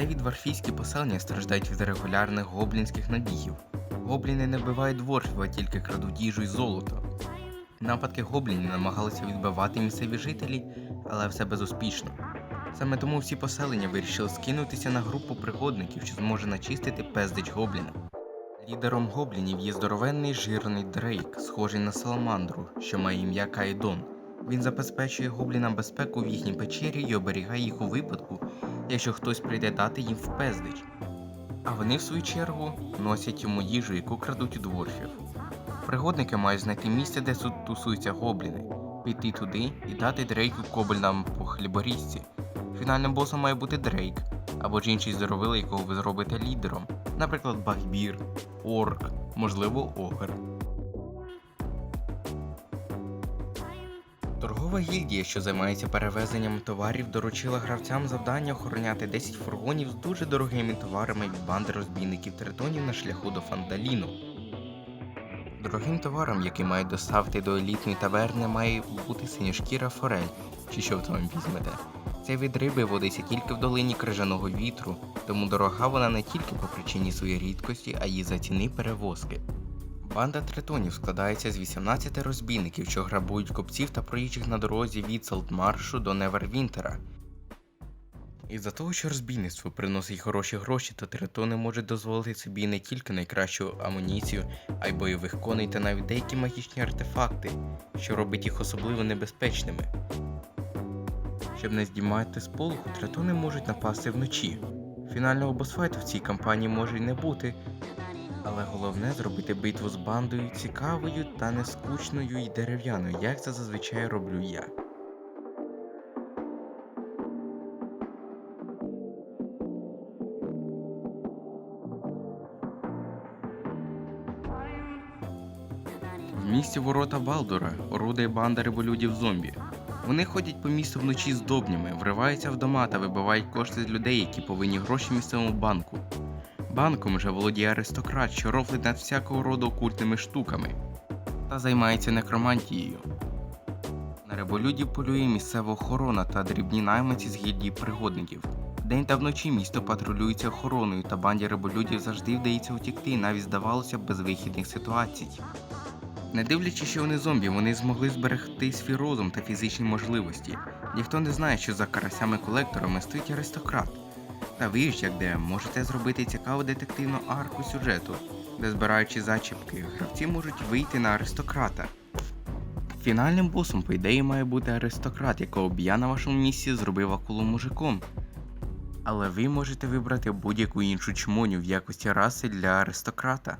Місцеві дворфійські поселення страждають від регулярних гоблінських набігів. Гобліни не вбивають дворфів, а тільки крадуть їжу і золото. Нападки гоблінів намагалися відбивати місцеві жителі, але все безуспішно. Саме тому всі поселення вирішили скинутися на групу пригодників, що зможе начистити безліч гобліна. Лідером гоблінів є здоровенний жирний Дрейк, схожий на саламандру, що має ім'я Кайдон. Він забезпечує гоблінам безпеку в їхній печері і оберігає їх у випадку, якщо хтось прийде дати їм в безліч. А вони, в свою чергу, носять йому їжу, яку крадуть у дворфів. Пригодники мають знайти місце, де тусуються гобліни, піти туди і дати Дрейку коблінам по хліборізці. Фінальним босом має бути Дрейк, або ж інший здоровило, якого ви зробите лідером, наприклад, Багбір, Орк, можливо, Огр. Торгова гільдія, що займається перевезенням товарів, доручила гравцям завдання охороняти 10 фургонів з дуже дорогими товарами від банди розбійників тритонів на шляху до Фандаліну. Дорогим товаром, який мають доставити до елітної таверни, має бути синьошкіра форель, чи що ви там візьмете. Ця від риби водиться тільки в долині крижаного вітру, тому дорога вона не тільки по причині своєї рідкості, а й за ціни перевозки. Банда тритонів складається з 18 розбійників, що грабують копців та проїжджих на дорозі від Салдмаршу до Невервінтера. Із-за того, що розбійництво приносить хороші гроші, то тритони можуть дозволити собі не тільки найкращу амуніцію, а й бойових коней та навіть деякі магічні артефакти, що робить їх особливо небезпечними. Щоб не здіймати сполоху, тритони можуть напасти вночі. Фінального босфайту в цій кампанії може й не бути, але головне зробити битву з бандою цікавою та не скучною і дерев'яною, як це зазвичай роблю я. В місті ворота Балдура орудує банда риболюдів зомбі. Вони ходять по місту вночі з добнями, вриваються в дома та вибивають кошти з людей, які повинні гроші місцевому банку. Банком же володіє аристократ, що рофлить над всякого роду окультними штуками та займається некромантією. На риболюдів полює місцева охорона та дрібні найманці з гільдії пригодників. Вдень та вночі місто патрулюється охороною, та банді риболюдів завжди вдається утікти, навіть здавалося б безвихідних ситуацій. Не дивлячись, що вони зомбі, вони змогли зберегти свій розум та фізичні можливості. Ніхто не знає, що за карасями-колекторами стоїть аристократ. Та ви як де можете зробити цікаву детективну арку сюжету, де збираючи зачіпки, гравці можуть вийти на аристократа. Фінальним босом, по ідеї, має бути аристократ, якого б я на вашому місці зробив акулу мужиком. Але ви можете вибрати будь-яку іншу чмоню в якості раси для аристократа.